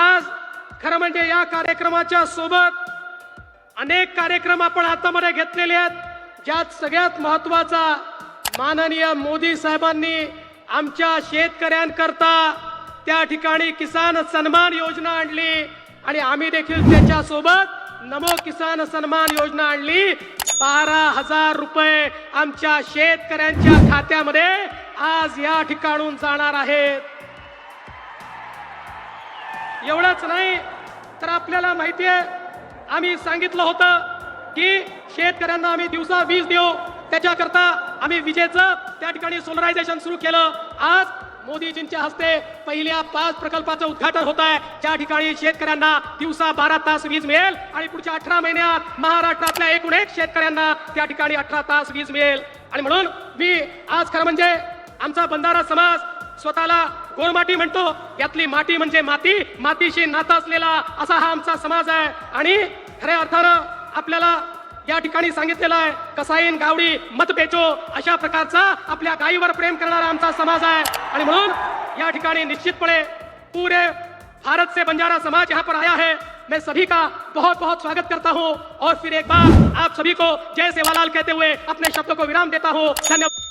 आज खरं म्हणजे या कार्यक्रमाच्या सोबत अनेक कार्यक्रम आपण हातामध्ये घेतलेले आहेत ज्यात सगळ्यात महत्त्वाचा माननीय मोदी साहेबांनी आमच्या शेतकऱ्यांकरता त्या ठिकाणी किसान सन्मान योजना आणली आणि आम्ही देखील त्याच्यासोबत नमो किसान सन्मान योजना आणली. बारा हजार रुपये आमच्या शेतकऱ्यांच्या खात्यामध्ये आज या ठिकाणून जाणार आहेत. एवढंच नाही तर आपल्याला माहिती आहे आम्ही सांगितलं होतं की शेतकऱ्यांना आम्ही दिवसा वीज देऊ. त्याच्याकरता आम्ही विजेचं त्या ठिकाणी सोलरायझेशन सुरू केलं. आज मोदीजींच्या हस्ते पहिल्या पाच प्रकल्पाचं उद्घाटन होत आहे. ज्या ठिकाणी शेतकऱ्यांना दिवसा बारा तास वीज मिळेल आणि पुढच्या अठरा महिन्यात महाराष्ट्रातल्या एकूण एक शेतकऱ्यांना त्या ठिकाणी अठरा तास वीज मिळेल. आणि म्हणून मी आज खरं म्हणजे आमचा बंधारा समाज स्वतःला गोळमाटी म्हणतो? यातली माती म्हणजे माती. मातीशी नाता असलेला असा हा आमचा समाज आहे. आणि खऱ्या अर्थानं आपल्याला या ठिकाणी सांगितलेलं आहे कसाईन गावडी मत बेचो अशा प्रकारचा आपल्या गायीवर प्रेम करणारा आमचा समाज आहे. आणि म्हणून या ठिकाणी निश्चितपणे पूरे भारत से बंजारा समाज यहाँ पर आया है. मैं सभी का बहुत बहुत स्वागत करता हूँ. और फिर एक बार आप सभी को जय सेवालाल कहते हुए अपने शब्दों को विराम देता हूँ. धन्यवाद।